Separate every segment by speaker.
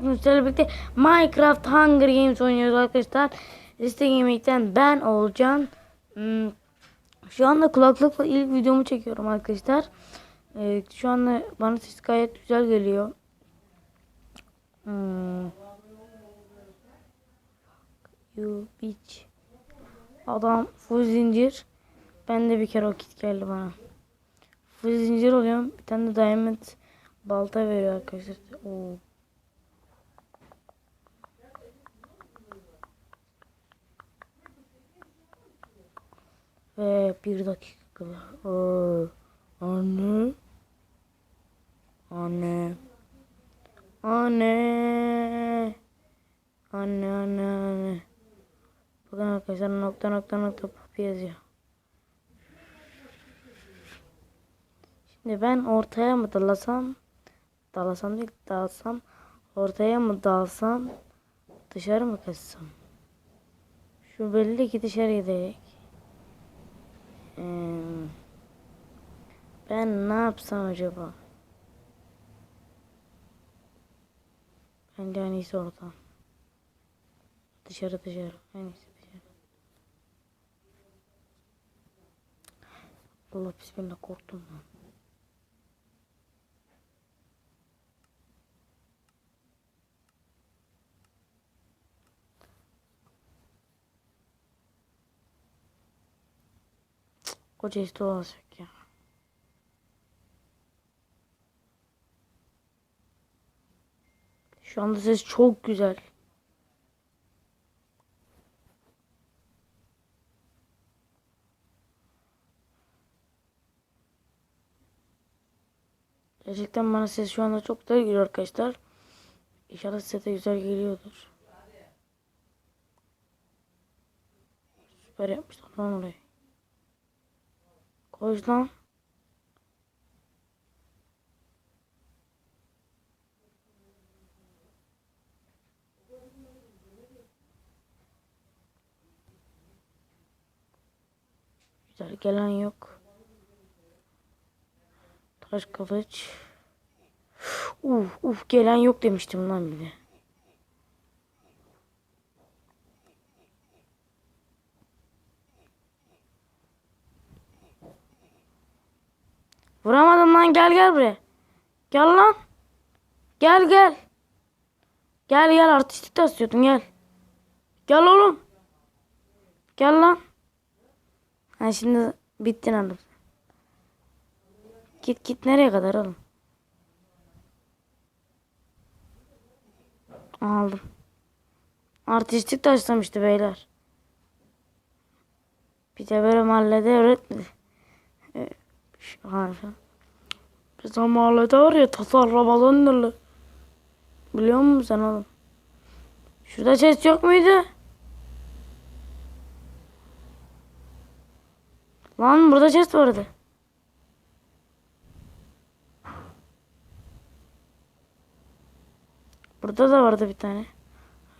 Speaker 1: Sizlerle birlikte Minecraft Hunger Games oynuyoruz arkadaşlar. Liste Gaming'den ben Olcan. Hmm, Şu anda kulaklıkla ilk videomu çekiyorum arkadaşlar. Ee, şu anda bana ses gayet güzel geliyor. Hmm. You bitch. Adam full zincir. Ben de bir kere o kit geldi bana. Full zincir oluyorum. Bir tane de diamond balta veriyor arkadaşlar. Oo. Ve bir dakika kala. Oo. Anne. Anne. Anne. Anne anne anne. Bakın arkadaşlar nokta nokta nokta pop yazıyor. Şimdi ben ortaya mı dalasam? Dalasam değil dalsam. Ortaya mı dalsam? Dışarı mı kaçsam? Şu belli ki dışarı gidecek. Ben ne yapsam acaba? Bence en iyisi oradan. Dışarı dışarı. En iyisi dışarı. Allah bismillah korktum lan. Koca işte olacak ya. Şu anda ses çok güzel. Gerçekten bana ses şu anda çok güzel geliyor arkadaşlar. İnşallah size de güzel geliyordur. Süper yapmışlar lan orayı. Koş lan. Güzel gelen yok. Taş kılıç. Uf uf gelen yok demiştim lan bir de. Vuramadım lan gel gel buraya. Gel lan. Gel gel. Gel gel artistik de istiyordun gel. Gel oğlum. Gel lan. Ha şimdi bittin anladım. Git git nereye kadar oğlum? Aldım. Artistik taşlamıştı beyler. Bir de böyle mahallede öğretmedi. Ee, şu harfi. Bizim mahallede var ya tasarlamadan dolu. Biliyor musun sen oğlum? Şurada ses yok muydu? Lan burada chest vardı. Burada da vardı bir tane.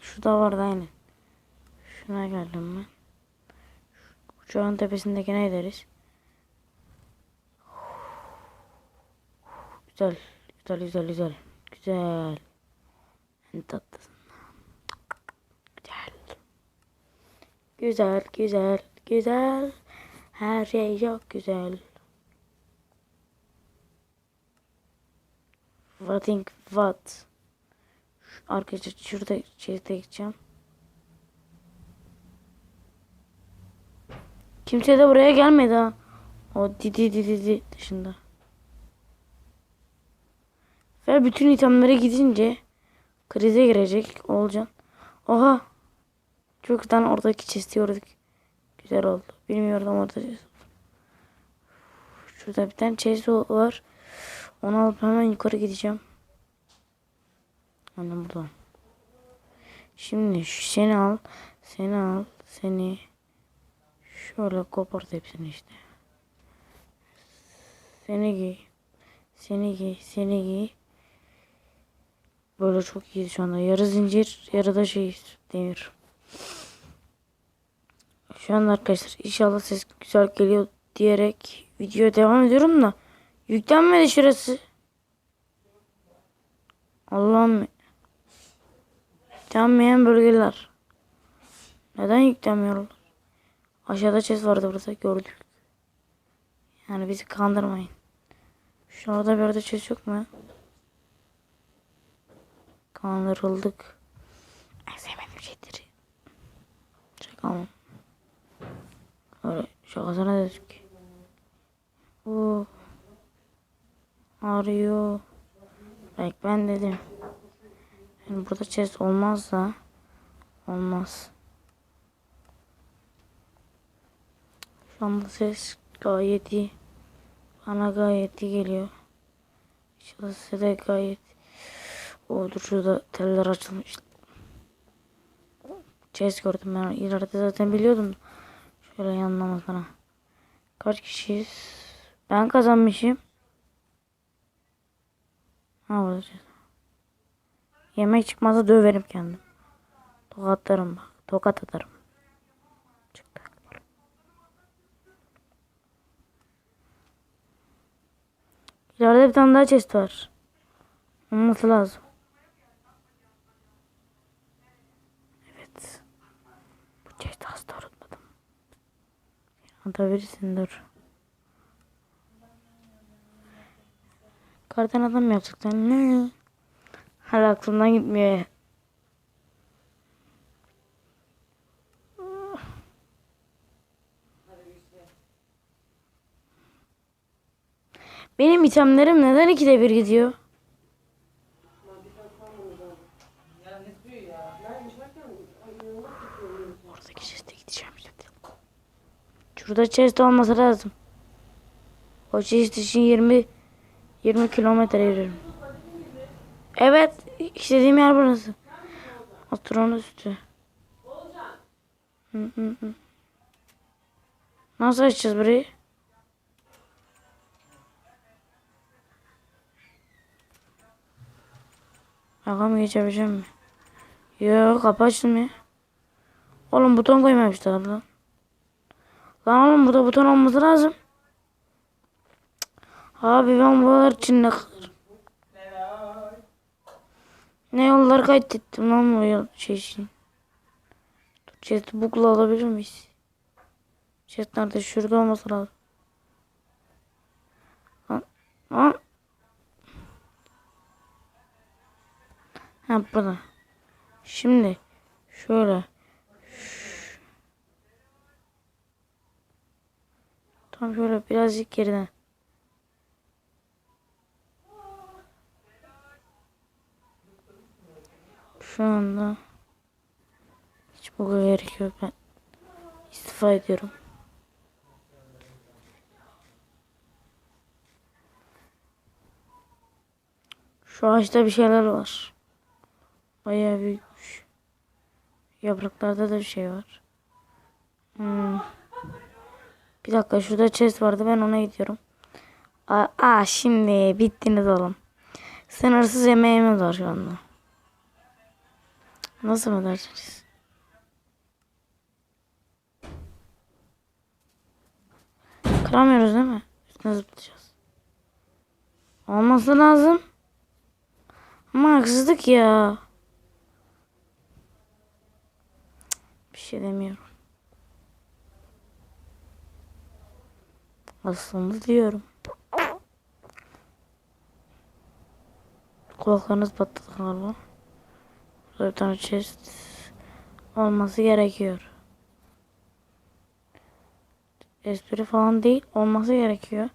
Speaker 1: Şurada vardı aynı. Şuna geldim ben. Uçağın tepesindekine gideriz. Güzel. Güzel güzel güzel. Güzel. En tatlısından. Güzel. Güzel güzel güzel. Her şey çok güzel. What think what? Arkadaşlar şurada şeyde gideceğim. Kimse de buraya gelmedi ha. O didi didi didi dışında. Ve bütün itemlere gidince krize girecek olacak. Oha. Çoktan oradaki chest'i gördük. Güzel oldu. Bilmiyordum orada. Şurada bir tane chest var. Onu alıp hemen yukarı gideceğim. Annem burada. Şimdi seni al. Seni al. Seni. Şöyle kopart hepsini işte. Seni giy. Seni giy. Seni giy. Böyle çok iyi şu anda. Yarı zincir, yarı da şey demir. Şu anda arkadaşlar inşallah ses güzel geliyor diyerek videoya devam ediyorum da yüklenmedi şurası. Allah'ım Yüklenmeyen bölgeler. Neden yüklenmiyorlar? Aşağıda chest vardı burada gördük. Yani bizi kandırmayın. Şurada bir yerde chest yok mu? Kandırıldık. En sevmediğim mı? Öyle şakasına dedik. Bu arıyor. Belki ben dedim. Yani burada chest olmazsa olmaz. Şu anda ses gayet iyi. Bana gayet iyi geliyor. İnşallah size de gayet o dur şurada teller açılmış. Chest gördüm ben ileride zaten biliyordum. Şöyle yanlamasına. Kaç kişiyiz? Ben kazanmışım. Ha burada. Yemek çıkmazsa döverim kendim. Tokatlarım bak. Tokat atarım. Çıktı. İleride bir tane daha chest var. Olması lazım. Evet. Bu chest'i asla unutmadım. Atabilirsin dur. Kardan adam mı yapacaklar? Ne? Hala aklımdan gitmiyor. Benim itemlerim neden ikide bir gidiyor? Oradaki chest'e gideceğim şimdi. Şurada chest olması lazım. O chest için 20 20 kilometre yürüyorum. Evet, istediğim yer burası. Oturan üstü. Hı hı hı. Nasıl açacağız burayı? Bakalım geçebileceğim mi? Yok kapı açılmıyor. Oğlum buton koymamışlar lan. Lan oğlum burada buton olması lazım. Abi ben buralar için ne kadar. Ne yollar kaydettim lan bu yol şey için. Bug'la alabilir miyiz? Chest nerede? Şurada olması lazım. Lan. Lan. Ha burada. Şimdi şöyle. Tam şöyle birazcık geriden. Şu anda hiç bu gerek yok. Ben istifa ediyorum. Şu ağaçta bir şeyler var. Bayağı büyükmüş. Yapraklarda da bir şey var. Hmm. Bir dakika şurada chest vardı ben ona gidiyorum. Aa, aa şimdi bittiniz oğlum. Sınırsız yemeğimiz var şu anda. Nasıl mı dersiniz? Kıramıyoruz değil mi? Üstüne zıplayacağız. Olması lazım. Ama haksızlık ya. Bir şey demiyorum. Aslında diyorum. Kulaklarınız patladı galiba. Burada bir tane chest olması gerekiyor. Espri falan değil olması gerekiyor.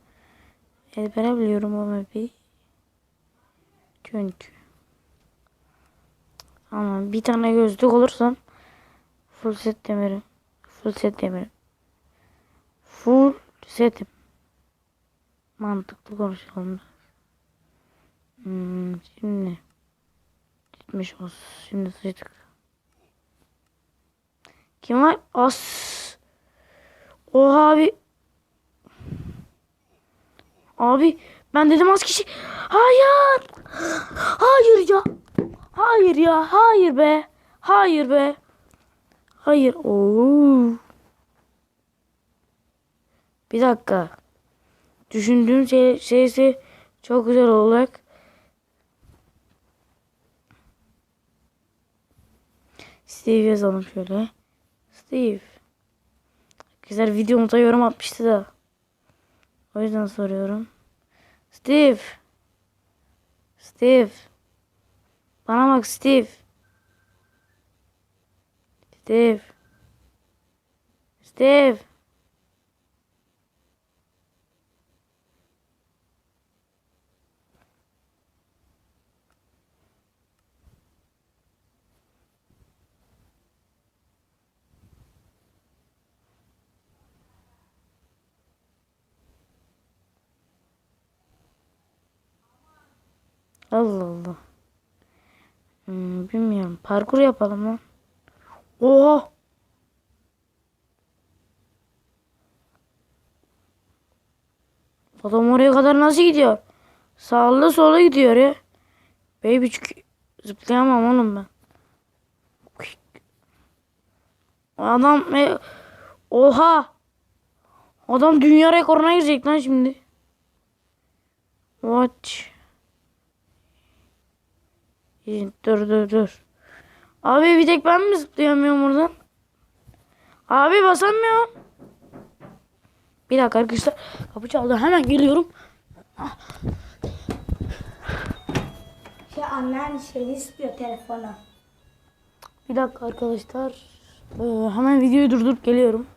Speaker 1: Ezbere biliyorum o map'i. Çünkü. Ama bir tane gözlük olursam full set demirim. Full set demirim. Full setim. Mantıklı konuşalım. Hmm, şimdi gitmiş olsun. Şimdi sıçtık. Kim var? As. Oha abi. Abi ben dedim az kişi. Hayır. Hayır ya. Hayır ya. Hayır be. Hayır be. Hayır. Oo. Bir dakika. Düşündüğüm şey, şeyse çok güzel olacak. Steve yazalım şöyle. Steve. Güzel videomuza yorum atmıştı da. O yüzden soruyorum. Steve. Steve. Bana bak Steve. Steve. Steve. Allah Allah. Hmm, bilmiyorum. Parkur yapalım lan. Oha. Adam oraya kadar nasıl gidiyor? Sağlı sola gidiyor ya. Baby zıplayamam oğlum ben. Adam e, oha. Adam dünya rekoruna girecek lan şimdi. Watch. Dur dur dur. Abi bir tek ben mi zıplayamıyorum oradan? Abi basamıyorum. Bir dakika arkadaşlar. Kapı çaldı. Hemen geliyorum.
Speaker 2: Şey annen şey istiyor telefonu.
Speaker 1: Bir dakika arkadaşlar. Ee, hemen videoyu durdurup geliyorum.